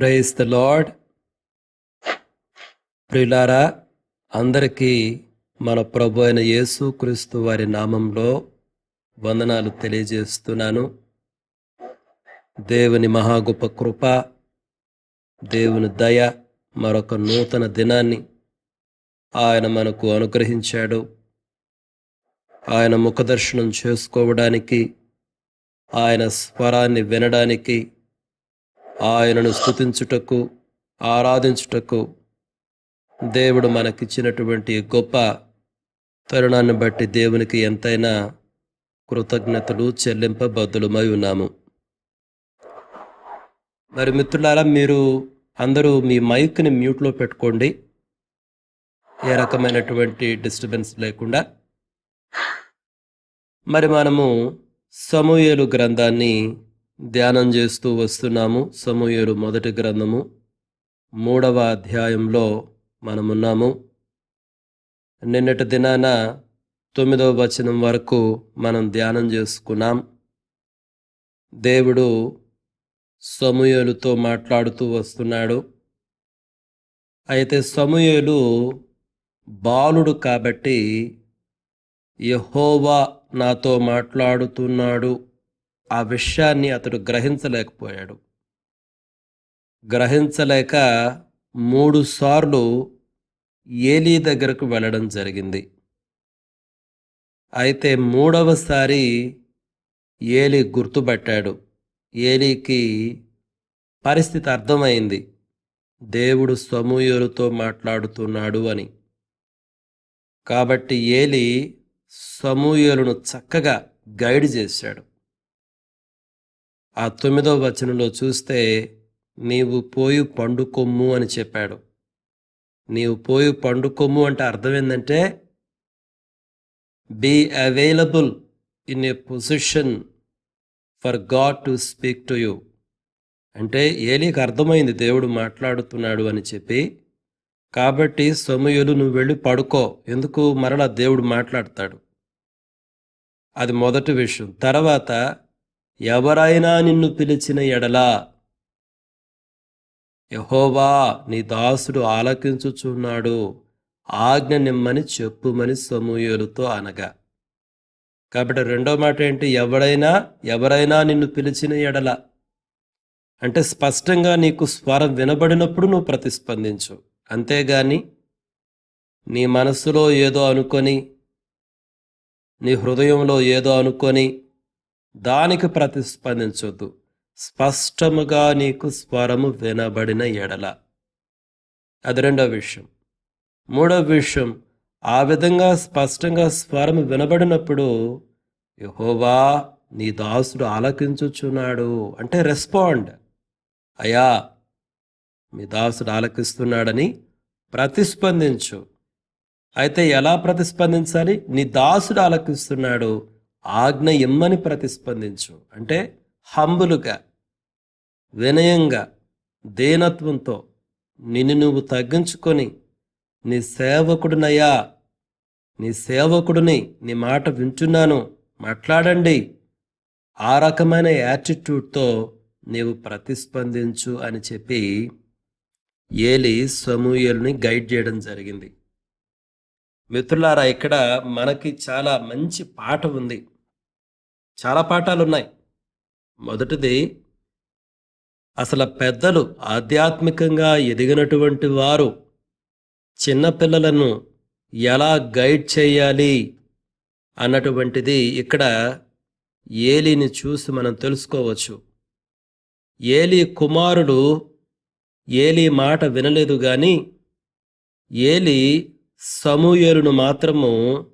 Praise the lord. ప్రిలారా అందరికీ మన ప్రభు అయిన యేసుక్రీస్తు వారి నామంలో వందనాలు తెలియజేస్తున్నాను. దేవుని మహాగొప్ప కృప దేవుని దయ మరొక నూతన దినాన్ని ఆయన మనకు అనుగ్రహించాడు. ఆయన ముఖదర్శనం చేసుకోవడానికి ఆయన స్వరాన్ని వినడానికి ఆయనను స్థుతించుటకు ఆరాధించుటకు దేవుడు మనకిచ్చినటువంటి గొప్ప తరుణాన్ని బట్టి దేవునికి ఎంతైనా కృతజ్ఞతలు చెల్లింపబద్దులమై ఉన్నాము. మరి మిత్రులారా మీరు అందరూ మీ మైక్ని మ్యూట్లో పెట్టుకోండి. ఏ రకమైనటువంటి డిస్టర్బెన్స్ లేకుండా. మరి మనము సమూయేలు గ్రంథాన్ని ధ్యానం చేస్తూ వస్తున్నాము. సమూహుడు మొదటి గ్రంథము మూడవ అధ్యాయంలో మనమున్నాము. నిన్నటి దినాన తొమ్మిదవ వచనం వరకు మనం ధ్యానం చేసుకున్నాం. దేవుడు సమూయేలుతో మాట్లాడుతూ వస్తున్నాడు. అయితే సమూహలు బాలుడు కాబట్టి యహోవా నాతో మాట్లాడుతున్నాడు. ఆ విషయాన్ని అతడు గ్రహించలేకపోయాడు. గ్రహించలేక మూడు సార్లు ఏలీ దగ్గరకు వెళ్ళడం జరిగింది. అయితే మూడవసారి ఏలి గుర్తుపట్టాడు. ఏలీకి పరిస్థితి అర్థమైంది. దేవుడు సమూయులతో మాట్లాడుతున్నాడు అని. కాబట్టి ఏలి సమూయులను చక్కగా గైడ్ చేశాడు. ఆ తొమ్మిదవ వచనంలో చూస్తే నీవు పోయి పండుకొమ్ము అని చెప్పాడు. నీవు పోయి పండుకొమ్ము అంటే అర్థం ఏంటంటే be available in a position for God to speak to you అంటే ఏలీకి అర్థమైంది దేవుడు మాట్లాడుతున్నాడు అని చెప్పి. కాబట్టి సమయులు నువ్వు వెళ్ళి పడుకో. ఎందుకు? మరలా దేవుడు మాట్లాడతాడు. అది మొదటి విషయం. తర్వాత ఎవరైనా నిన్ను పిలిచిన ఎడలా యహోవా నీ దాసుడు ఆలకించుచున్నాడు. ఆజ్ఞ నిమ్మని చెప్పుమని సమూహలతో అనగా. కాబట్టి రెండో మాట ఏంటి? ఎవడైనా ఎవరైనా నిన్ను పిలిచిన ఎడల. అంటే స్పష్టంగా నీకు స్వరం వినబడినప్పుడు నువ్వు ప్రతిస్పందించు. అంతేగాని నీ మనస్సులో ఏదో అనుకొని నీ హృదయంలో ఏదో అనుకొని దానికి ప్రతిస్పందించొద్దు. స్పష్టముగా నీకు స్వరము వినబడిన ఎడల. అది రెండో విషయం. మూడో విషయం ఆ విధంగా స్పష్టంగా స్వరం వినబడినప్పుడు యహోవా నీ దాసుడు ఆలకించుచున్నాడు. అంటే రెస్పాండ్ అయ్యా మీ దాసుడు ఆలకిస్తున్నాడని ప్రతిస్పందించు. అయితే ఎలా ప్రతిస్పందించాలి? నీ దాసుడు ఆలకిస్తున్నాడు. ఆజ్ఞ ఇమ్మని ప్రతిస్పందించు. అంటే హంబులుగా వినయంగా దేనత్వంతో నిన్ను నువ్వు తగ్గించుకొని నీ సేవకుడినయ్యా నీ సేవకుడిని నీ మాట వింటున్నాను మాట్లాడండి. ఆ రకమైన యాటిట్యూడ్తో నీవు ప్రతిస్పందించు అని చెప్పి ఏలి సమూయల్ని గైడ్ చేయడం జరిగింది. మిత్రులారా ఇక్కడ మనకి చాలా మంచి పాట ఉంది. చాలా పాఠాలు ఉన్నాయి మొదటిది అసలు పెద్దలు ఆధ్యాత్మికంగా ఎదిగినటువంటి వారు చిన్నపిల్లలను ఎలా గైడ్ చేయాలి అన్నటువంటిది ఇక్కడ ఏలిని చూసి మనం తెలుసుకోవచ్చు. ఏలి కుమారుడు ఏలి మాట వినలేదు కానీ ఏలి సమూయేలును మాత్రము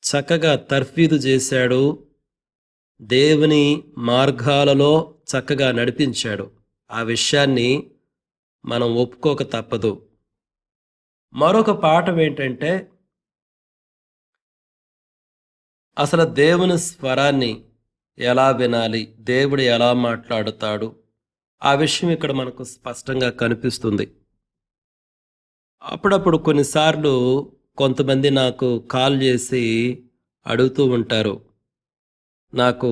చక్కగా తర్ఫీదు చేశాడు. దేవుని మార్గాలలో చక్కగా నడిపించాడు. ఆ విషయాన్ని మనం ఒప్పుకోక తప్పదు. మరొక పాఠం ఏంటంటే అసలు దేవుని స్వరాన్ని ఎలా వినాలి? దేవుడు ఎలా మాట్లాడుతాడు? ఆ విషయం ఇక్కడ మనకు స్పష్టంగా కనిపిస్తుంది. అప్పుడప్పుడు కొన్నిసార్లు కొంతమంది నాకు కాల్ చేసి అడుగుతూ ఉంటారు. నాకు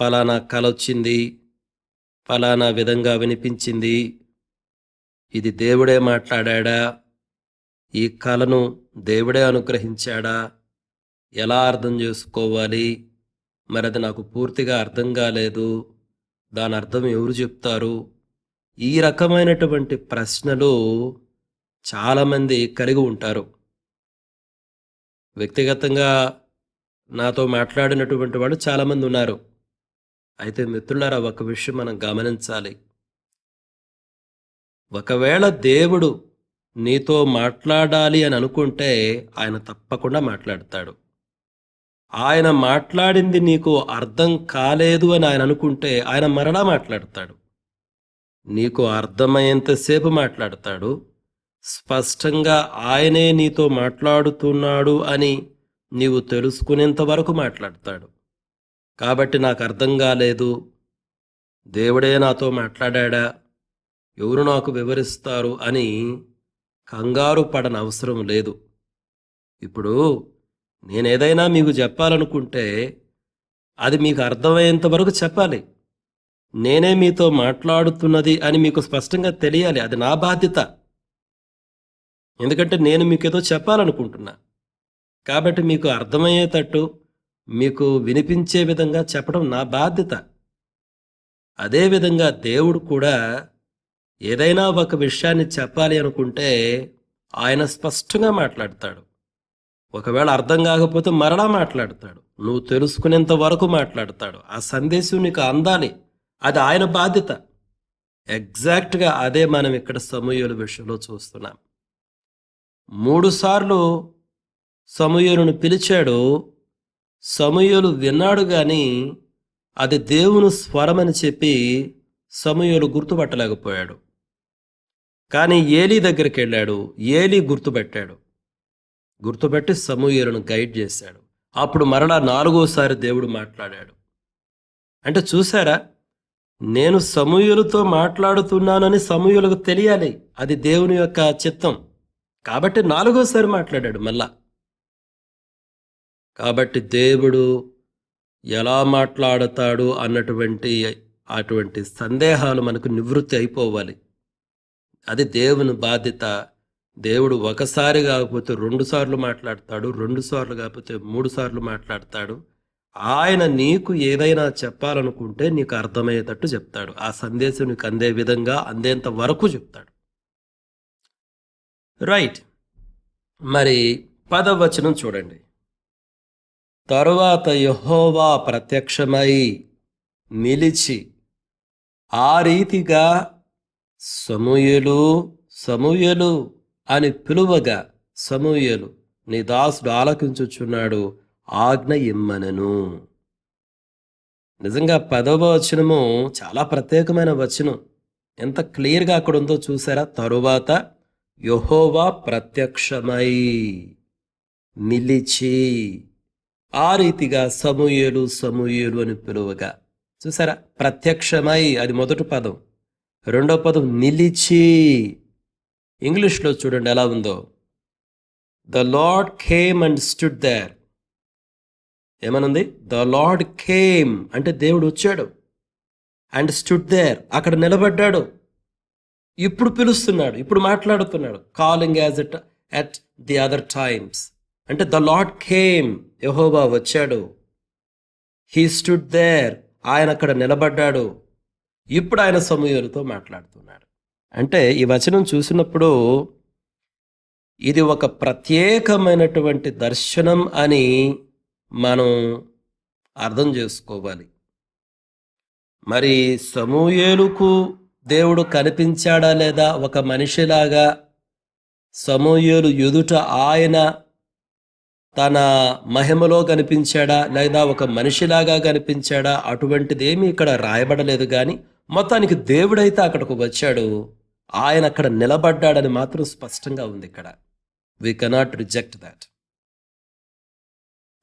పలానా కల వచ్చింది ఫలానా విధంగా వినిపించింది ఇది దేవుడే మాట్లాడా ఈ కళను దేవుడే అనుగ్రహించాడా ఎలా అర్థం చేసుకోవాలి మరి అది నాకు పూర్తిగా అర్థం కాలేదు దాని అర్థం ఎవరు చెప్తారు? ఈ రకమైనటువంటి ప్రశ్నలు చాలామంది కలిగి ఉంటారు. వ్యక్తిగతంగా నాతో మాట్లాడినటువంటి వాళ్ళు చాలామంది ఉన్నారు. అయితే మిత్రులారా ఒక విషయం మనం గమనించాలి. ఒకవేళ దేవుడు నీతో మాట్లాడాలి అని అనుకుంటే ఆయన తప్పకుండా మాట్లాడతాడు. ఆయన మాట్లాడింది నీకు అర్థం కాలేదు అని ఆయన అనుకుంటే ఆయన మరలా మాట్లాడతాడు. నీకు అర్థమయ్యేంతసేపు మాట్లాడతాడు. స్పష్టంగా ఆయనే నీతో మాట్లాడుతున్నాడు అని నీవు తెలుసుకునేంత వరకు మాట్లాడతాడు. కాబట్టి నాకు అర్థం కాలేదు. దేవుడే నాతో మాట్లాడా ఎవరు నాకు వివరిస్తారు అని కంగారు పడన అవసరం లేదు. ఇప్పుడు నేనేదైనా మీకు చెప్పాలనుకుంటే అది మీకు అర్థమయ్యేంత వరకు చెప్పాలి. నేనే మీతో మాట్లాడుతున్నది అని మీకు స్పష్టంగా తెలియాలి. అది నా బాధ్యత. ఎందుకంటే నేను మీకు ఏదో చెప్పాలనుకుంటున్నా. కాబట్టి మీకు అర్థమయ్యేటట్టు మీకు వినిపించే విధంగా చెప్పడం నా బాధ్యత. అదేవిధంగా దేవుడు కూడా ఏదైనా ఒక విషయాన్ని చెప్పాలి అనుకుంటే ఆయన స్పష్టంగా మాట్లాడతాడు. ఒకవేళ అర్థం కాకపోతే మరలా మాట్లాడతాడు. నువ్వు తెలుసుకునేంత వరకు మాట్లాడతాడు. ఆ సందేశం నీకు అందాలి. అది ఆయన బాధ్యత. ఎగ్జాక్ట్గా అదే మనం ఇక్కడ సమూహుల విషయంలో చూస్తున్నాం. మూడుసార్లు సమూహలను పిలిచాడు. సమూహలు విన్నాడు గాని అది దేవుని స్వరమని చెప్పి సమూహలు గుర్తుపట్టలేకపోయాడు. కానీ ఏలీ దగ్గరికి వెళ్ళాడు. ఏలీ గుర్తుపెట్టాడు. గుర్తుపెట్టి సమూహలను గైడ్ చేశాడు. అప్పుడు మరలా నాలుగోసారి దేవుడు మాట్లాడాడు. అంటే చూసారా? నేను సమూహలతో మాట్లాడుతున్నానని సమూహలకు తెలియాలి. అది దేవుని యొక్క చిత్తం. కాబట్టి నాలుగోసారి మాట్లాడాడు మళ్ళా. కాబట్టి దేవుడు ఎలా మాట్లాడతాడు అన్నటువంటి అటువంటి సందేహాలు మనకు నివృత్తి అయిపోవాలి. అది దేవుని బాధ్యత. దేవుడు ఒకసారి కాకపోతే రెండు సార్లు మాట్లాడతాడు రెండు సార్లు కాకపోతే మూడు సార్లు మాట్లాడతాడు. ఆయన నీకు ఏదైనా చెప్పాలనుకుంటే నీకు అర్థమయ్యేటట్టు చెప్తాడు. ఆ సందేశం నీకు అందే విధంగా అందేంత వరకు చెప్తాడు. రైట్ మరి పదవచనం చూడండి. తరువాత యహోవా ప్రత్యక్షమై నిలిచి ఆ రీతిగా సమూయలు సమూయలు అని పిలువగా సమూయలు నీ దాసుడు ఆలకించుచున్నాడు ఆజ్ఞ ఇమ్మనను. నిజంగా పదవ వచనము చాలా ప్రత్యేకమైన వచనం. ఎంత క్లియర్గా అక్కడ ఉందో చూసారా? తరువాత యహోవా ప్రత్యక్షమై నిలిచి ఆ రీతిగా సమూయేలు సమూయేలు అని పిలువగా చూసారా? ప్రత్యక్షమై అది మొదటి పదం. రెండో పదం నిలిచి. ఇంగ్లీష్లో చూడండి ఎలా ఉందో. The Lord came and stood there ఏమనుంది? ద లార్డ్ కేమ్ అంటే దేవుడు వచ్చాడు. అండ్ స్టుడ్ దేర్ అక్కడ నిలబడ్డాడు. ఇప్పుడు పిలుస్తున్నాడు ఇప్పుడు మాట్లాడుతున్నాడు. Calling as it at the other times అంటే ద లాడ్ కేమ్ యహోబా వచ్చాడు. హీ స్టుడ్ దేర్ ఆయన అక్కడ నిలబడ్డాడు. ఇప్పుడు ఆయన సమూహలతో మాట్లాడుతున్నాడు. అంటే ఈ వచనం చూసినప్పుడు ఇది ఒక ప్రత్యేకమైనటువంటి దర్శనం అని మనం అర్థం చేసుకోవాలి. మరి సమూయేలుకు దేవుడు కనిపించాడా లేదా ఒక మనిషిలాగా సమూయేలు ఎదుట ఆయన తన మహిమలో కనిపించాడా లేదా ఒక మనిషిలాగా కనిపించాడా? అటువంటిదేమీ ఇక్కడ రాయబడలేదు కానీ మొత్తానికి దేవుడైతే అక్కడికి వచ్చాడు. ఆయన అక్కడ నిలబడ్డాడని మాత్రం స్పష్టంగా ఉంది ఇక్కడ. వి కెనాట్ రిజెక్ట్ దాట్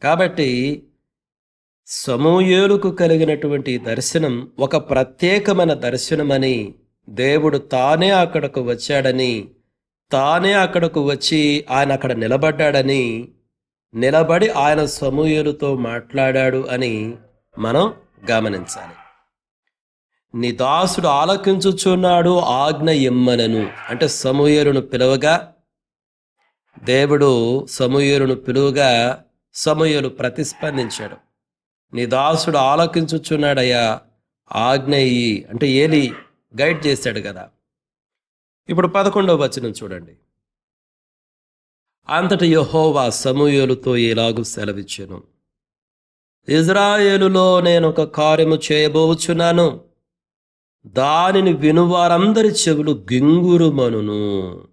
కాబట్టి సమూయేలుకు కలిగినటువంటి దర్శనం ఒక ప్రత్యేకమైన దర్శనమని దేవుడు తానే అక్కడకు వచ్చాడని తానే అక్కడకు వచ్చి ఆయన అక్కడ నిలబడ్డాడని నిలబడి ఆయన సమూహలతో మాట్లాడాడు అని మనం గమనించాలి. నీ దాసుడు ఆలకించుచున్నాడు ఆజ్ఞ ఇమ్మనను అంటే సమూయేలును పిలువగా దేవుడు సమూయేలును పిలువగా సమూయేలు ప్రతిస్పందించాడు. నీ దాసుడు ఆలకించుచున్నాడయ్యా. ఆజ్ఞ ఇయ్యి అంటే ఏలి గైడ్ చేశాడు కదా. ఇప్పుడు పదకొండవ వచనం చూడండి. అంతటి యహోవా సమూయలుతో ఇలాగూ సెలవిచ్చాను. ఇజ్రాయేలులో నేను ఒక కార్యము చేయబోచున్నాను. దానిని వినువారందరి చెవులు గింగురుమనును.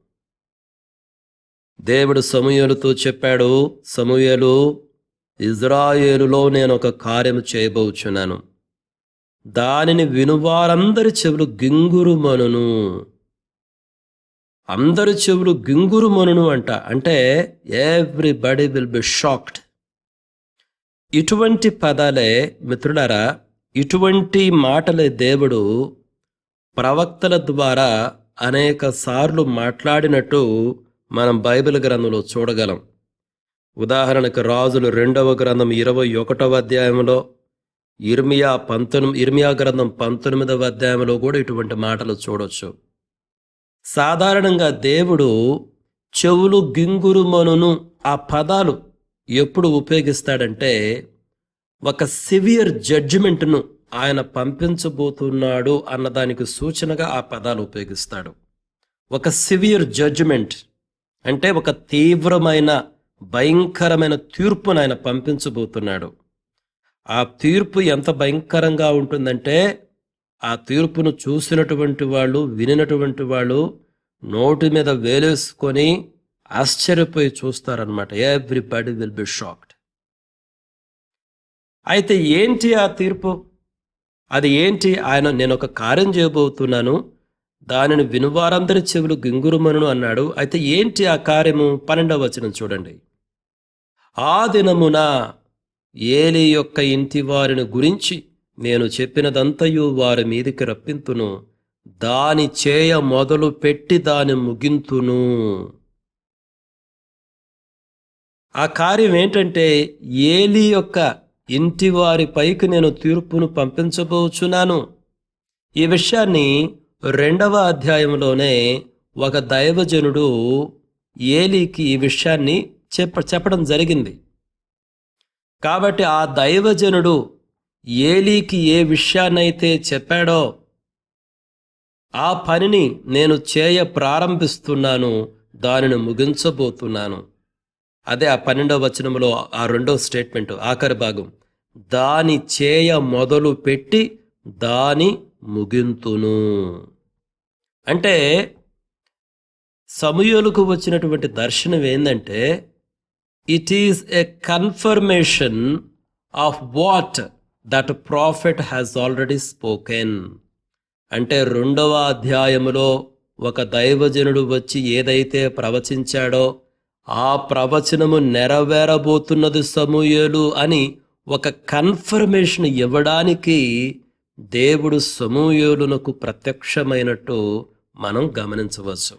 దేవుడు సమూయలుతో చెప్పాడు సమూయలు ఇజ్రాయేలులో నేను ఒక కార్యము చేయబోచున్నాను. దానిని వినువారందరి చెవులు గింగురుమనును. అందరి చెవులు గింగురుమనును అంట. అంటే ఎవ్రీబడి విల్ బి షాక్డ్ ఇటువంటి పదాలే మిత్రులారా ఇటువంటి మాటలే దేవుడు ప్రవక్తల ద్వారా అనేక సార్లు మాట్లాడినట్టు మనం బైబిల్ గ్రంథంలో చూడగలం. ఉదాహరణకు రాజులు రెండవ గ్రంథం ఇరవై ఒకటవ అధ్యాయంలో ఇర్మియా పంతొమ్మిది ఇర్మియా గ్రంథం పంతొమ్మిదవ అధ్యాయంలో కూడా ఇటువంటి మాటలు చూడొచ్చు. సాధారణంగా దేవుడు చెవులు గింగురుమనును ఆ పదాలు ఎప్పుడు ఉపయోగిస్తాడంటే ఒక సివియర్ జడ్జిమెంట్ను ఆయన పంపించబోతున్నాడు అన్నదానికి సూచనగా ఆ పదాలు ఉపయోగిస్తాడు. ఒక సివియర్ జడ్జిమెంట్ అంటే ఒక తీవ్రమైన భయంకరమైన తీర్పును ఆయన పంపించబోతున్నాడు. ఆ తీర్పు ఎంత భయంకరంగా ఉంటుందంటే ఆ తీర్పును చూసినటువంటి వాళ్ళు వినినటువంటి వాళ్ళు నోటి మీద వేలేసుకొని ఆశ్చర్యపోయి చూస్తారనమాట ఎవ్రీబడి విల్ బి షాక్డ్ అయితే ఏంటి ఆ తీర్పు? అది ఏంటి? ఆయన నేను ఒక కార్యం చేయబోతున్నాను. దానిని వినువారందరి చెవులు గింగురుమను అన్నాడు. అయితే ఏంటి ఆ కార్యము? పన్నెండవ వచనం చూడండి. ఆ దినమున ఏలి యొక్క ఇంటి వారిని గురించి నేను చెప్పినదంతయు వారి మీదికి రప్పింతును. దాని చేయ మొదలు పెట్టి దాని ముగింతును. ఆ కార్యం ఏంటంటే ఏలి యొక్క ఇంటి వారి పైకి నేను తీర్పును పంపించబోచున్నాను. ఈ విషయాన్ని రెండవ అధ్యాయంలోనే ఒక దైవజనుడు ఏలీకి ఈ విషయాన్ని చెప్ప చెప్పడం జరిగింది. కాబట్టి ఆ దైవజనుడు ఏలీకి ఏ విషయాన్నైతే చెప్పాడో ఆ పనిని నేను చేయ ప్రారంభిస్తున్నాను దానిని ముగించబోతున్నాను. అదే ఆ పన్నెండవ వచనంలో ఆ రెండవ స్టేట్మెంట్ ఆఖరి భాగం. దాని చేయ మొదలు పెట్టి దాని ముగింతును. అంటే సమూహలకు వచ్చినటువంటి దర్శనం ఏంటంటే it is a confirmation of what that prophet has already spoken అంటే రెండవ అధ్యాయములో ఒక దైవజనుడు వచ్చి ఏదైతే ప్రవచించాడో ఆ ప్రవచనము నెరవేరబోతున్నది సమూయేలు అని ఒక కన్ఫర్మేషన్ ఇవ్వడానికి దేవుడు సమూయేలునకు ప్రత్యక్షమైనట్టు మనం గమనించవచ్చు.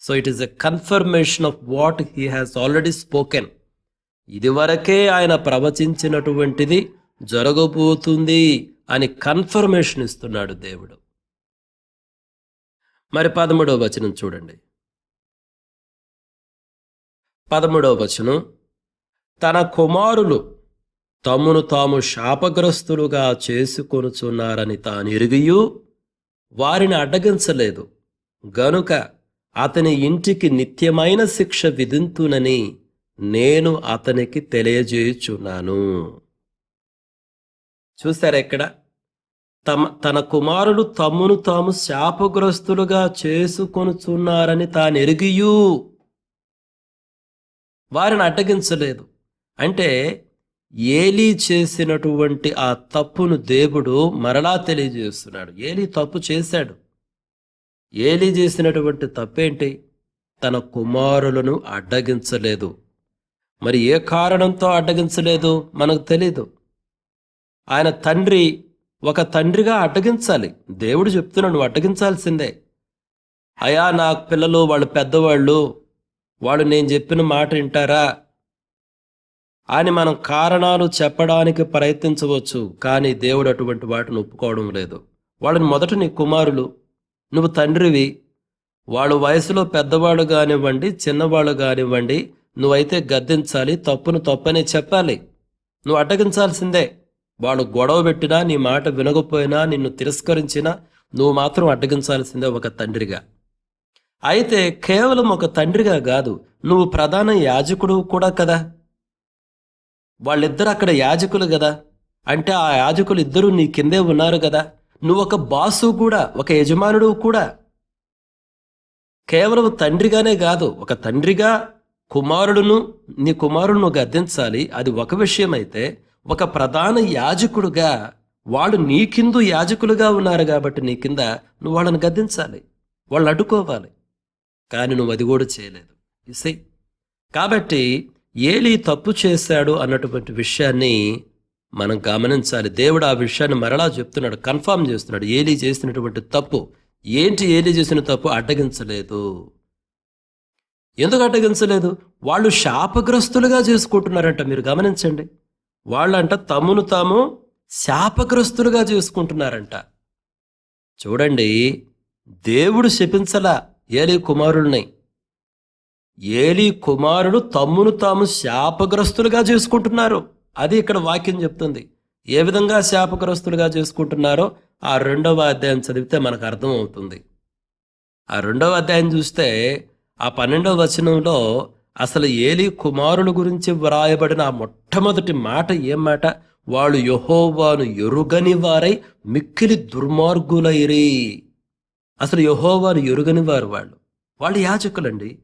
So it is a confirmation of what he has already spoken ఇదివరకే ఆయన ప్రవచించినటువంటిది జరగబోతుంది అని కన్ఫర్మేషన్ ఇస్తున్నాడు దేవుడు. మరి పదమూడవ వచనం చూడండి. పదమూడవ వచనం తన కుమారులు తమను తాము శాపగ్రస్తులుగా చేసుకొనుచున్నారని తాను ఎరిగియు వారిని అడ్డగించలేదు. గనుక అతని ఇంటికి నిత్యమైన శిక్ష విధింతునని నేను అతనికి తెలియజేయుచున్నాను. చూసారా ఇక్కడ? తమ తన కుమారులు తమ్మును తాము శాపగ్రస్తులుగా చేసుకొనుచున్నారని తాను ఎరిగియు వారిని అడ్డగించలేదు. అంటే ఏలీ చేసినటువంటి ఆ తప్పును దేవుడు మరలా తెలియజేస్తున్నాడు. ఏలీ తప్పు చేశాడు. ఏలీ చేసినటువంటి తప్పేంటి? తన కుమారులను అడ్డగించలేదు. మరి ఏ కారణంతో అడ్డగించలేదు? మనకు తెలీదు. ఆయన తండ్రి ఒక తండ్రిగా అడ్డగించాలి. దేవుడు చెప్తున్నాడు నువ్వు అడ్డగించాల్సిందే. అయా నా పిల్లలు వాళ్ళు పెద్దవాళ్ళు వాళ్ళు నేను చెప్పిన మాట వింటారా? అని మనం కారణాలు చెప్పడానికి ప్రయత్నించవచ్చు కానీ దేవుడు అటువంటి వాటిని ఒప్పుకోవడం లేదు. వాళ్ళని మొదట నీ కుమారులు నువ్వు తండ్రివి. వాళ్ళు వయసులో పెద్దవాళ్ళు కానివ్వండి చిన్నవాళ్ళు కానివ్వండి నువ్వైతే గద్దించాలి తప్పును తప్పనే చెప్పాలి. నువ్వు అడ్డగించాల్సిందే. వాళ్ళు గొడవ పెట్టినా నీ మాట వినకపోయినా నిన్ను తిరస్కరించినా నువ్వు మాత్రం అడ్డగించాల్సిందే ఒక తండ్రిగా. అయితే కేవలం ఒక తండ్రిగా కాదు నువ్వు ప్రధాన యాజకుడు కూడా కదా. వాళ్ళిద్దరు అక్కడ యాజకులు కదా. అంటే ఆ యాజకులు ఇద్దరు నీ కిందే ఉన్నారు కదా. నువ్వు ఒక బాసు కూడా ఒక యజమానుడు కూడా. కేవలం తండ్రిగానే కాదు ఒక తండ్రిగా కుమారుడును నీ కుమారుడును గద్దించాలి అది ఒక విషయం అయితే ఒక ప్రధాన యాజకుడుగా వాళ్ళు నీ కిందు యాజకులుగా ఉన్నారు కాబట్టి నీ కింద నువ్వు వాళ్ళని గద్దించాలి. వాళ్ళు అడ్డుకోవాలి. కానీ నువ్వు అది కూడా చేయలేదు. ఇసే కాబట్టి ఏలి తప్పు చేశాడు అన్నటువంటి విషయాన్ని మనం గమనించాలి. దేవుడు ఆ విషయాన్ని మరలా చెప్తున్నాడు కన్ఫామ్ చేస్తున్నాడు. ఏలి చేసినటువంటి తప్పు. ఏంటి ఏలి చేసిన తప్పు? అడ్డగించలేదు. ఎందుకు అడ్డగించలేదు? వాళ్ళు శాపగ్రస్తులుగా చేసుకుంటున్నారంట మీరు గమనించండి. వాళ్ళంట తమ్మును తాము శాపగ్రస్తులుగా చేసుకుంటున్నారంట. చూడండి దేవుడు శపించలా ఏలి కుమారుల్ని. ఏలి కుమారుడు తమ్మును తాము శాపగ్రస్తులుగా చేసుకుంటున్నారు. అది ఇక్కడ వాక్యం చెప్తుంది. ఏ విధంగా శాపగ్రస్తులుగా చేసుకుంటున్నారో ఆ రెండవ అధ్యాయం చదివితే మనకు అర్థం అవుతుంది ఆ రెండవ అధ్యాయం చూస్తే ఆ పన్నెండవ వచనంలో అసలు ఏలి కుమారుల గురించి వ్రాయబడిన ఆ మొట్టమొదటి మాట ఏం మాట? వాళ్ళు యహోవాను ఎరుగని వారై మిక్కిలి దుర్మార్గులైరి. అసలు యహోవాను ఎరుగని వారు వాళ్ళు. వాళ్ళు యాచకులండి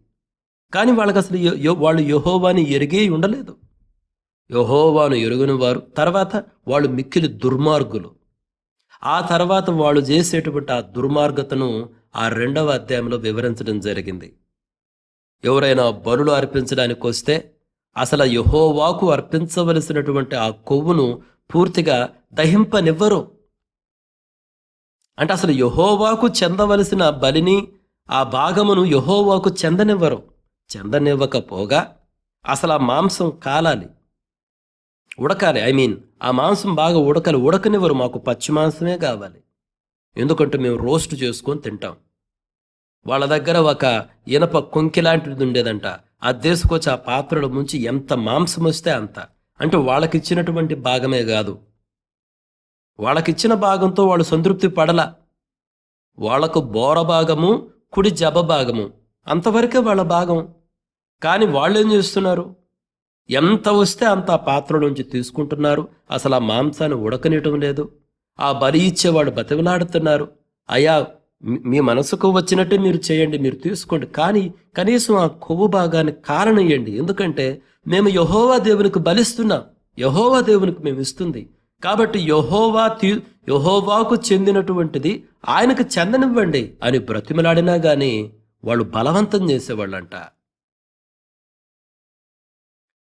కానీ వాళ్ళకి అసలు వాళ్ళు యహోవాని ఎరిగే ఉండలేదు. యహోవాను ఎరుగని వారు. తర్వాత వాళ్ళు మిక్కిలి దుర్మార్గులు. ఆ తర్వాత వాళ్ళు చేసేటువంటి ఆ దుర్మార్గతను ఆ రెండవ అధ్యాయంలో వివరించడం జరిగింది. ఎవరైనా బలులు అర్పించడానికి వస్తే అసలు యహోవాకు అర్పించవలసినటువంటి ఆ కొవ్వును పూర్తిగా దహింపనివ్వరు. అంటే అసలు యహోవాకు చెందవలసిన బలిని ఆ భాగమును యహోవాకు చెందనివ్వరు. చెందనివ్వకపోగా అసలు ఆ మాంసం కాలాలి. ఉడకాలి. ఐ మీన్ ఆ మాంసం బాగా ఉడకాలి ఉడకనివ్వరు. మాకు పచ్చి మాంసమే కావాలి. ఎందుకంటే మేము రోస్ట్ చేసుకొని తింటాం. వాళ్ళ దగ్గర ఒక ఇనప కొంకి లాంటిది ఉండేదంట. ఆ దేశకొచ్చి ఆ పాత్రలో ముంచి ఎంత మాంసం వస్తే అంత. అంటే వాళ్ళకిచ్చినటువంటి భాగమే కాదు. వాళ్ళకిచ్చిన భాగంతో వాళ్ళు సంతృప్తి పడల. వాళ్ళకు బోర భాగము కుడి జబ భాగము. అంతవరకే వాళ్ళ భాగం. కానీ వాళ్ళు ఏం చేస్తున్నారు? ఎంత వస్తే అంత ఆ పాత్ర నుంచి తీసుకుంటున్నారు. అసలు ఆ మాంసాన్ని ఉడకనియటం లేదు. ఆ బలి ఇచ్చేవాడు బతిమలాడుతున్నారు. అయ్యా మీ- మనసుకు వచ్చినట్టే మీరు చేయండి మీరు తీసుకోండి. కానీ కనీసం ఆ కొవ్వు భాగాన్ని కారణయ్యండి ఎందుకంటే మేము యహోవా దేవునికి బలిస్తున్నాం. యహోవా దేవునికి మేము ఇస్తుంది. కాబట్టి యహోవా తీ యహోవాకు చెందినటువంటిది ఆయనకు చెందనివ్వండి అని బ్రతిమలాడినా గాని వాళ్ళు బలవంతం చేసేవాళ్ళంట.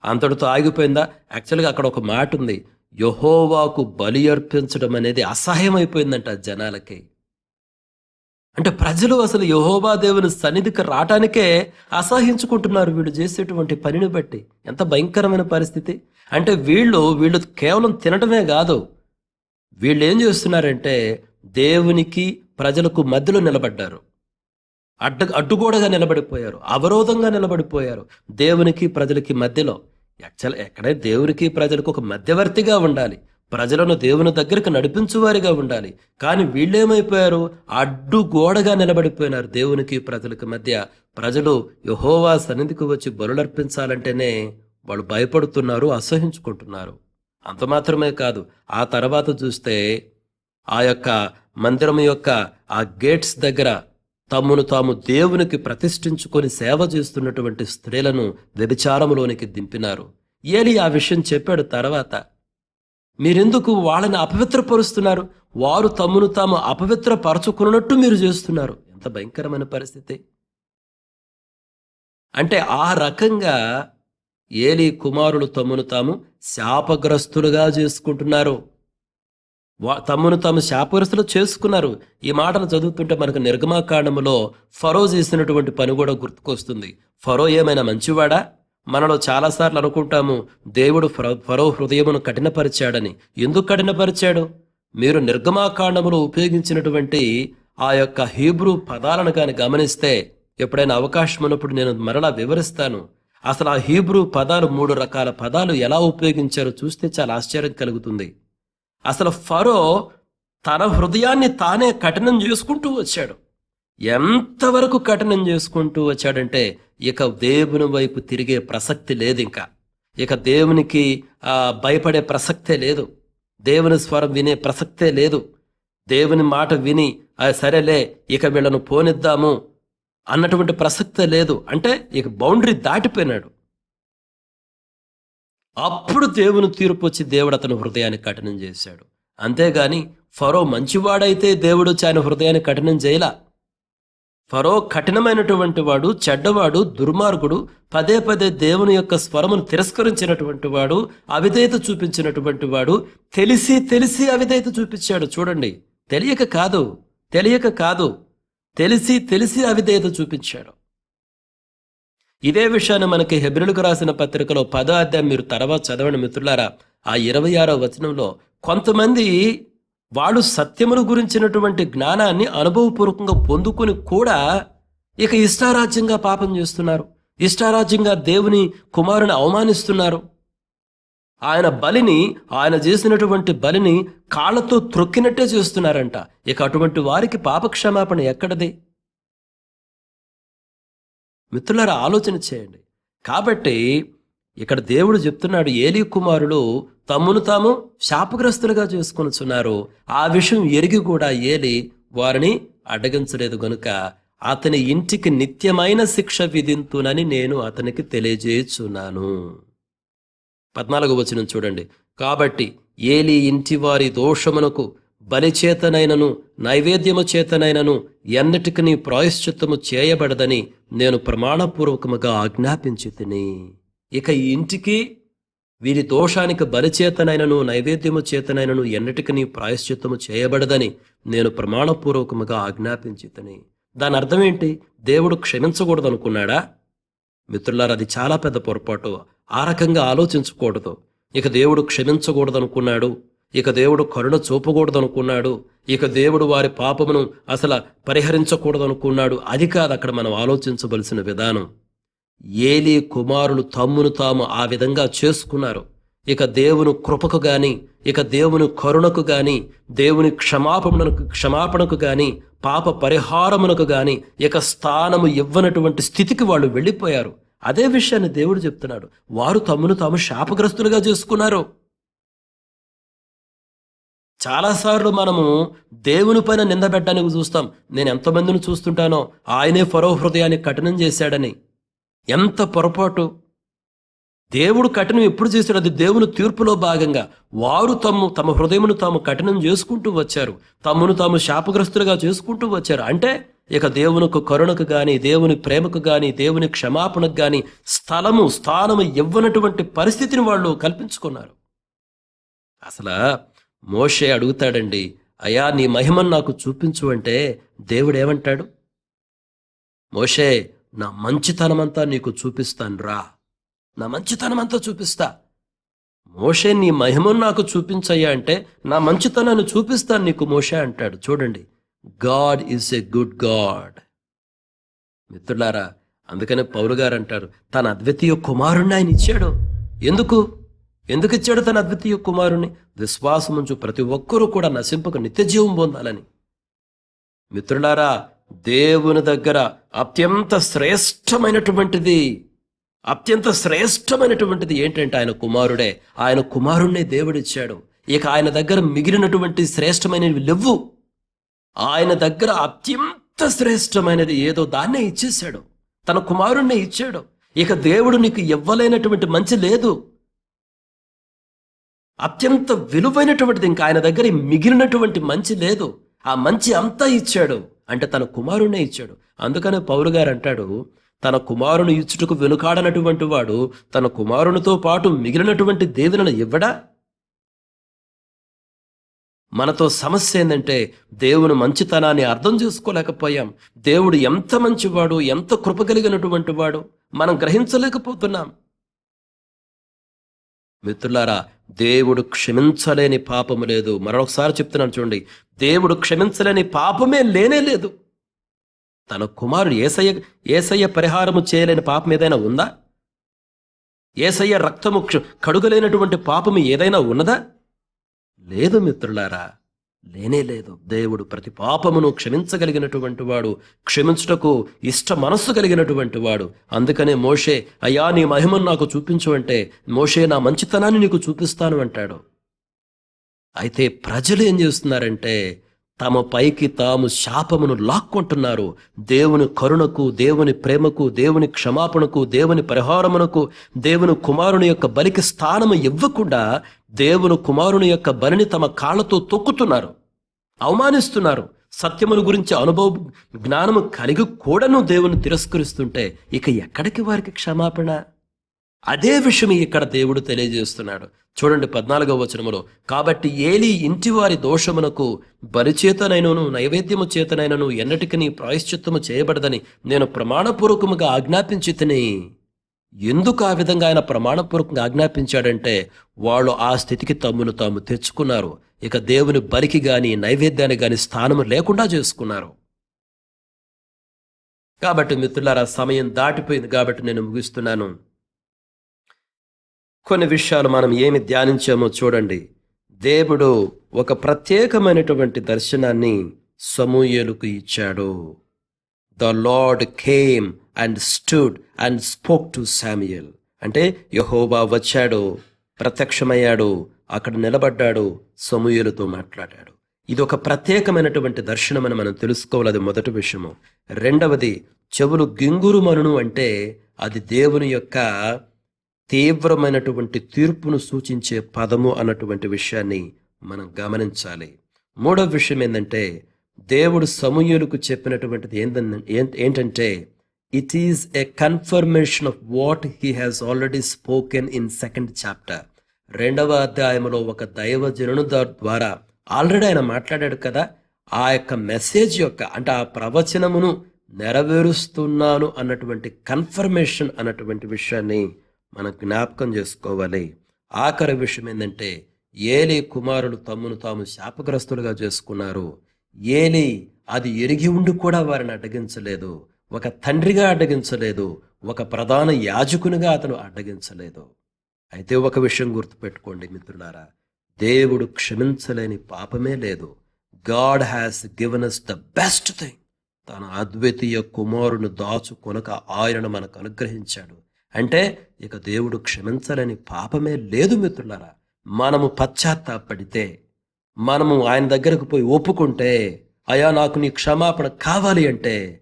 అంతటితో ఆగిపోయిందా? యాక్చువల్గా అక్కడ ఒక మాట ఉంది. యహోవాకు బలి అర్పించడం అనేది అసహ్యమైపోయిందంట జనాలకి. అంటే ప్రజలు అసలు యహోవా దేవుని సన్నిధికి రావటానికే అసహించుకుంటున్నారు వీళ్ళు చేసేటువంటి పనిని బట్టి ఎంత భయంకరమైన పరిస్థితి. అంటే వీళ్ళు వీళ్ళు కేవలం తినటమే కాదు. వీళ్ళు ఏం చేస్తున్నారంటే దేవునికి ప్రజలకు మధ్యలో నిలబడ్డారు. అడ్డ అడ్డుగోడగా నిలబడిపోయారు. అవరోధంగా నిలబడిపోయారు. దేవునికి ప్రజలకి మధ్యలో. యాక్చువల్ ఎక్కడే దేవునికి ప్రజలకు ఒక మధ్యవర్తిగా ఉండాలి. ప్రజలను దేవుని దగ్గరికి నడిపించువారిగా ఉండాలి. కానీ వీళ్ళేమైపోయారు? అడ్డుగోడగా నిలబడిపోయినారు దేవునికి ప్రజలకు మధ్య. ప్రజలు యహోవా సన్నిధికి వచ్చి బలులర్పించాలంటేనే వాళ్ళు భయపడుతున్నారు అసహించుకుంటున్నారు. అంత మాత్రమే కాదు. ఆ తర్వాత చూస్తే ఆ యొక్క మందిరం యొక్క ఆ గేట్స్ దగ్గర తమ్మును తాము దేవునికి ప్రతిష్ఠించుకొని సేవ చేస్తున్నటువంటి స్త్రీలను వ్యభిచారములోనికి దింపినారు. ఏలి ఆ విషయం చెప్పాడు తర్వాత. మీరెందుకు వాళ్ళని అపవిత్రపరుస్తున్నారు? వారు తమ్మును తాము అపవిత్రపరచుకున్నట్టు మీరు చేస్తున్నారు. ఎంత భయంకరమైన పరిస్థితి. అంటే ఆ రకంగా ఏలి కుమారులు తమ్మును తాము శాపగ్రస్తులుగా చేసుకుంటున్నారు. వా- తమ్మును తాము శాపగ్రస్తులు చేసుకున్నారు. ఈ మాటలు చదువుతుంటే మనకు నిర్గమాకాండములో ఫరో చేసినటువంటి పని కూడా గుర్తుకొస్తుంది. ఫరో ఏమైనా మంచివాడా? మనలో చాలాసార్లు అనుకుంటాము దేవుడు ఫరో ఫరో హృదయమును కఠినపరిచాడని. ఎందుకు కఠినపరిచాడు? మీరు నిర్గమాకాండములో ఉపయోగించినటువంటి ఆ యొక్క హీబ్రూ పదాలను కానీ గమనిస్తే ఎప్పుడైనా అవకాశం ఉన్నప్పుడు నేను మరలా వివరిస్తాను. అసలు ఆ హీబ్రూ పదాలు మూడు రకాల పదాలు ఎలా ఉపయోగించారో చూస్తే చాలా ఆశ్చర్యం కలుగుతుంది. అసలు ఫరో తన హృదయాన్ని తానే కఠినం చేసుకుంటూ వచ్చాడు. ఎంతవరకు కఠినం చేసుకుంటూ వచ్చాడంటే ఇక దేవుని వైపు తిరిగే ప్రసక్తి లేదు ఇంకా. ఇక దేవునికి భయపడే ప్రసక్తే లేదు. దేవుని స్వరం వినే ప్రసక్తే లేదు. దేవుని మాట విని సరేలే ఇక వీళ్ళను పోనిద్దాము అన్నటువంటి ప్రసక్తే లేదు. అంటే ఇక బౌండరీ దాటిపోయినాడు. అప్పుడు దేవుని తీర్పు వచ్చి దేవుడు అతని హృదయాన్ని కఠినం చేశాడు. అంతేగాని ఫరో మంచివాడైతే దేవుడు వచ్చి ఆయన హృదయాన్ని కఠినం చేయలా. ఫరో కఠినమైనటువంటి వాడు చెడ్డవాడు దుర్మార్గుడు పదే పదే దేవుని యొక్క స్వరమును తిరస్కరించినటువంటి వాడు అవిధేయత చూపించినటువంటి వాడు తెలిసి తెలిసి అవిధేయత చూపించాడు. చూడండి తెలియక కాదు తెలియక కాదు తెలిసి తెలిసి అవిధేయత చూపించాడు. ఇదే విషయాన్ని మనకి హెబ్రిలకు రాసిన పత్రికలో పదో అధ్యాయం మీరు తర్వాత చదవండి మిత్రులారా. ఆ ఇరవై ఆరో వచనంలో కొంతమంది వాళ్ళు సత్యమును గురించినటువంటి జ్ఞానాన్ని అనుభవపూర్వకంగా పొందుకొని కూడా ఇక ఇష్టారాజ్యంగా పాపం చేస్తున్నారు. ఇష్టారాజ్యంగా దేవుని కుమారుని అవమానిస్తున్నారు. ఆయన బలిని ఆయన చేసినటువంటి బలిని కాళ్ళతో త్రొక్కినట్టే చేస్తున్నారంట. ఇక అటువంటి వారికి పాపక్షమాపణ ఎక్కడది? మిత్రులారా ఆలోచన చేయండి. కాబట్టి ఇక్కడ దేవుడు చెప్తున్నాడు ఏలి కుమారుడు తమ్మును తాము శాపగ్రస్తులుగా చేసుకొనుచున్నారు. ఆ విషయం ఎరిగి కూడా ఏలి వారిని అడ్డగించలేదు గనుక అతని ఇంటికి నిత్యమైన శిక్ష విధింతునని నేను అతనికి తెలియజేయుచున్నాను. పద్నాలుగు వచనం చూడండి. కాబట్టి ఏలి ఇంటి వారి దోషమునకు బలిచేతనైనను నైవేద్యము చేతనైనను ఎన్నటికి ప్రాయశ్చిత్తము చేయబడదని నేను ప్రమాణపూర్వకముగా ఆజ్ఞాపించి తిని ఇక ఈ ఇంటికి వీరి దోషానికి బలిచేతనైనను నైవేద్యము చేతనైనను ఎన్నటికి ప్రాయశ్చిత్తము చేయబడదని నేను ప్రమాణపూర్వకముగా ఆజ్ఞాపించితని. దాని అర్థం ఏంటి? దేవుడు క్షమించకూడదు అనుకున్నాడా అది చాలా పెద్ద పొరపాటు. ఆ రకంగా ఆలోచించకూడదు. ఇక దేవుడు క్షమించకూడదనుకున్నాడు. ఇక దేవుడు కరుణ చూపకూడదనుకున్నాడు. ఇక దేవుడు వారి పాపమును అసలు పరిహరించకూడదనుకున్నాడు. అది కాదు అక్కడ మనం ఆలోచించవలసిన విధానం. ఏలి కుమారులు తమ్మును తాము ఆ విధంగా చేసుకున్నారు. ఇక దేవుని కృపకు గాని ఇక దేవుని కరుణకు గాని దేవుని క్షమాపణకు క్షమాపణకు గాని పాప పరిహారమునకు గాని ఇక స్థానము ఇవ్వనటువంటి స్థితికి వాళ్ళు వెళ్ళిపోయారు. అదే విషయాన్ని దేవుడు చెప్తున్నాడు. వారు తమ్మును తాము శాపగ్రస్తులుగా చేసుకున్నారు. చాలాసార్లు మనము దేవుని పైన నిందబెట్టడానికి చూస్తాం. నేను ఎంతమందిని చూస్తుంటానో ఆయనే ఫరో హృదయాన్ని కఠినం చేశాడని. ఎంత పొరపాటు? దేవుడు కఠినం ఎప్పుడు చేశాడు? అది దేవుని తీర్పులో భాగంగా. వారు తమ తమ హృదయమును తాము కఠినం చేసుకుంటూ వచ్చారు. తమను తాము శాపగ్రస్తులుగా చేసుకుంటూ వచ్చారు. అంటే ఇక దేవునికి కరుణకు కానీ దేవుని ప్రేమకు కానీ దేవుని క్షమాపణకు కానీ స్థలము స్థానము ఇవ్వనటువంటి పరిస్థితిని వాళ్ళు కల్పించుకున్నారు. అసలు మోషే అడుగుతాడండి అయా నీ మహిమను నాకు చూపించు అంటే దేవుడు ఏమంటాడు? మోషే నా మంచితనమంతా నీకు చూపిస్తాను రా నా మంచితనమంతా చూపిస్తా. మోషే నీ మహిమను నాకు చూపించయ్యా అంటే నా మంచితనాన్ని చూపిస్తాను నీకు మోషే అంటాడు. చూడండి. God is a good God. మిత్రులారా అందుకనే పౌరు గారు అంటారు తన అద్వితీయ కుమారుణ్ణి ఆయన ఇచ్చాడు. ఎందుకు? ఎందుకు ఇచ్చాడు తన అద్వితీయ కుమారుణ్ణి? విశ్వాసముంచు ప్రతి ఒక్కరూ కూడా నశింపక నిత్య జీవం పొందాలని. మిత్రులారా దేవుని దగ్గర అత్యంత శ్రేష్టమైనటువంటిది అత్యంత శ్రేష్టమైనటువంటిది ఏంటంటే ఆయన కుమారుడే. ఆయన కుమారుణ్ణే దేవుడిచ్చాడు. ఇక ఆయన దగ్గర మిగిలినటువంటి శ్రేష్టమైనవి లేవు. ఆయన దగ్గర అత్యంత శ్రేష్టమైనది ఏదో దాన్నే ఇచ్చేశాడు. తన కుమారుణ్ణే ఇచ్చాడు. ఇక దేవుడు నీకు ఇవ్వలేనటువంటి మంచి లేదు. అత్యంత విలువైనటువంటిది ఇంకా ఆయన దగ్గర మిగిలినటువంటి మంచి లేదు. ఆ మంచి అంతా ఇచ్చాడు. అంటే తన కుమారుణ్ణే ఇచ్చాడు. అందుకనే పౌరు గారు అంటాడు తన కుమారుని ఇచ్చుటకు వెనుకాడనటువంటి వాడు తన కుమారునితో పాటు మిగిలినటువంటి దేవులను ఇవ్వడా? మనతో సమస్య ఏంటంటే దేవుని మంచితనాన్ని అర్థం చేసుకోలేకపోయాం. దేవుడు ఎంత మంచివాడు ఎంత కృప కలిగినటువంటి వాడు మనం గ్రహించలేకపోతున్నాం. మిత్రులారా దేవుడు క్షమించలేని పాపము లేదు. మరొకసారి చెప్తున్నాను చూడండి. దేవుడు క్షమించలేని పాపమే లేనే లేదు. తన కుమారుడు ఏసయ్య ఏసయ్య పరిహారము చేయలేని పాపం ఏదైనా ఉందా? ఏసయ్య రక్తము కడుగలేనటువంటి పాపము ఏదైనా ఉన్నదా? లేదు మిత్రులారా. లేనే లేదు. దేవుడు ప్రతి పాపమును క్షమించగలిగినటువంటి వాడు క్షమించుటకు ఇష్ట మనస్సు కలిగినటువంటి వాడు. అందుకనే మోషే అయ్యా నీ మహిమను నాకు చూపించు అంటే మోషే నా మంచితనాన్ని నీకు చూపిస్తాను అంటాడు. అయితే ప్రజలు ఏం చేస్తున్నారంటే తమ పైకి తాము శాపమును లాక్కుంటున్నారు. దేవుని కరుణకు దేవుని ప్రేమకు దేవుని క్షమాపణకు దేవుని పరిహారమునకు దేవుని కుమారుని యొక్క బలికి స్థానము ఇవ్వకుండా దేవుని కుమారుని యొక్క బలిని తమ కాళ్ళతో తొక్కుతున్నారు. అవమానిస్తున్నారు. సత్యముల గురించి అనుభవ జ్ఞానము కలిగి కూడాను దేవుని తిరస్కరిస్తుంటే ఇక ఎక్కడికి వారికి క్షమాపణ? అదే విషయం ఇక్కడ దేవుడు తెలియజేస్తున్నాడు. చూడండి పద్నాలుగవ వచనములో కాబట్టి ఏలి ఇంటి వారి దోషమునకు బలిచేతనైనను నైవేద్యము చేతనైనను ఎన్నటికి ప్రాయశ్చిత్తము చేయబడదని నేను ప్రమాణపూర్వకముగా ఆజ్ఞాపించి తిని ఎందుకు ఆ విధంగా ఆయన ప్రమాణపూర్వకంగా ఆజ్ఞాపించాడంటే వాళ్ళు ఆ స్థితికి తమ్మును తాము తెచ్చుకున్నారు. ఇక దేవుని బలికి గాని నైవేద్యానికి గాని స్థానము లేకుండా చేసుకున్నారు. కాబట్టి మిత్రులారా సమయం దాటిపోయింది కాబట్టి నేను ముగిస్తున్నాను. కొన్ని విషయాలు మనం ఏమి ధ్యానించామో చూడండి. దేవుడు ఒక ప్రత్యేకమైనటువంటి దర్శనాన్ని సమూయేలుకు ఇచ్చాడు. The Lord came and stood and spoke to Samuel అంటే యహోబా వచ్చాడు ప్రత్యక్షమయ్యాడు అక్కడ నిలబడ్డాడు సమూయలతో మాట్లాడాడు. ఇది ఒక ప్రత్యేకమైనటువంటి దర్శనం అని మనం తెలుసుకోవాలి మొదటి విషయము. రెండవది చెవులు గింగురుమనును అంటే అది దేవుని యొక్క తీవ్రమైనటువంటి తీర్పును సూచించే పదము అన్నటువంటి విషయాన్ని మనం గమనించాలి. మూడవ విషయం ఏంటంటే దేవుడు సమూహులకు చెప్పినటువంటిది ఏంటంటే ఏంటంటే it is a confirmation of what he has already spoken in second chapter రెండవ అధ్యాయంలో ఒక దైవజనుడు ద్వారా ఆల్రెడీ ఆయన మాట్లాడాడు కదా ఆ యొక్క మెసేజ్ యొక్క అంటే ఆ ప్రవచనమును నెరవేరుస్తున్నాను అన్నటువంటి కన్ఫర్మేషన్ అన్నటువంటి విషయాన్ని మనం జ్ఞాపకం చేసుకోవాలి. ఆఖరి విషయం ఏంటంటే ఏలి కుమారులు తమ్మును తాము శాపగ్రస్తులుగా చేసుకున్నారు. ఏలి అది ఎరిగి ఉండి కూడా వారిని అడ్డగించలేదు. ఒక తండ్రిగా అడ్డగించలేదు. ఒక ప్రధాన యాజకునిగా అతను అడ్డగించలేదు. అయితే ఒక విషయం గుర్తుపెట్టుకోండి మిత్రులారా. దేవుడు క్షమించలేని పాపమే లేదు. God has given us the best thing. తన అద్వితీయ కుమారుని దాచుకొనక ఆయనను మనకు అనుగ్రహించాడు. అంటే ఇక దేవుడు క్షమించలేని పాపమే లేదు మిత్రులారా. మనము పశ్చాత్తాపడితే మనము ఆయన దగ్గరకు పోయి ఒప్పుకుంటే అయా నాకు నీ క్షమాపణ కావాలి అంటే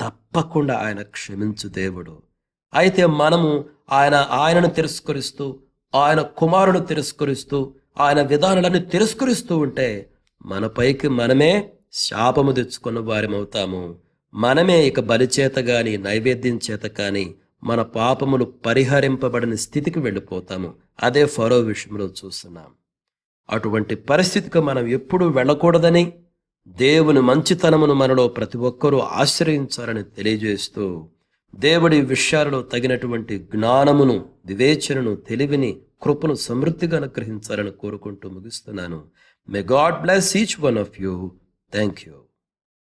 తప్పకుండా ఆయన క్షమించు దేవుడు. అయితే మనము ఆయన ఆయనను తిరస్కరిస్తూ ఆయన కుమారుడు తిరస్కరిస్తూ ఆయన విధానాలను తిరస్కరిస్తూ ఉంటే మన పైకి మనమే శాపము తెచ్చుకున్న వారమవుతాము. మనమే ఇక బలిచేత కానీ నైవేద్యం చేత కానీ మన పాపములు పరిహరింపబడని స్థితికి వెళ్ళిపోతాము. అదే ఫరో విషయంలో చూస్తున్నాం. అటువంటి పరిస్థితికి మనం ఎప్పుడూ వెళ్ళకూడదని దేవుని మంచితనమును మనలో ప్రతి ఒక్కరూ ఆశ్రయించాలని తెలియజేస్తూ దేవుడి విషయాలలో తగినటువంటి జ్ఞానమును వివేచనను తెలివిని కృపను సమృద్ధిగా అనుగ్రహించాలని కోరుకుంటూ ముగిస్తున్నాను. May God bless each one of you thank you